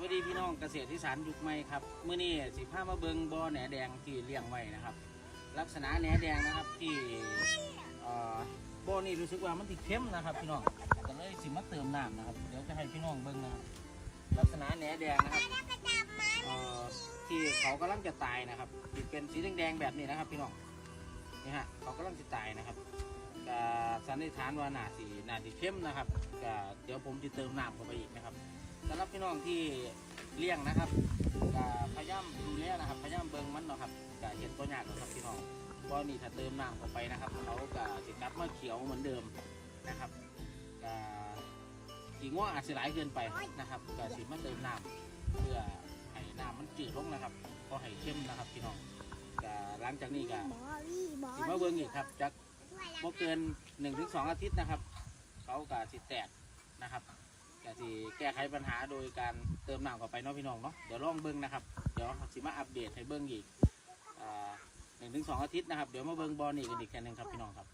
วัสดีพี่น้องเกษตรที่สารยุคใหม่ครับเมื่อนี้สิพามาเบิงบ่อแหนแดงที่เลี้ยงไว้นะครับ ลักษณะแหนแดงนะครับที่เอ่อบ่อนี่รู้สึกว่ามันติดเข้มนะครับ พี่น้องก็เลยสิมาเติมน้ำนะครับ เดี๋ยวจะให้พี่น้องเบิงนะครับลักษณะแหนแดงนะครับที่เขากำลังจะตายนะครับที่เป็นสีแดงๆแบบนี้นะครับ พี่น้องนี่ฮะเขากำลังจะตายนะครับสันนิษฐานว่าน่าสีน่าสีเข้มนะครับก็เดี๋ยวผมจะเติมน้ำเข้าไปอีกนะครับ พี่น้องที่เลี้ยงนะครับก็พยายามดูแลนะครับพยายามเบิ่งมันเนาะครับก็เห็นตัวยากเนาะครับพี่น้องเพราะนี่ถ้าเติมน้ำเข้าไปนะครับเขาก็สิกลับมาเขียวเหมือนเดิมนะครับก็สีง่วงอาจจะหลายเกินไปนะครับก็สิมาเติมน้ำเพื่อให้น้ำมันจืดลงนะครับก็ให้เข้มนะครับพี่น้องก็หลังจากนี้ก็บอวี่บอสิมาเบิ่งอีกครับจากบ่เกิน1-2อาทิตย์นะครับเขาก็สิแตกนะครับ สิแก้ไขปัญหาโดยการเติมน้ำเข้าไปเนาะพี่น้องเนาะเดี๋ยวลองเบิ้งนะครับเดี๋ยวสิมาอัปเดตให้เบิ้งอีกหนึ่งถึงสองอาทิตย์นะครับเดี๋ยวมาเบิ้งบอลนี่กันอีกแค่นึงครับพี่น้องครับ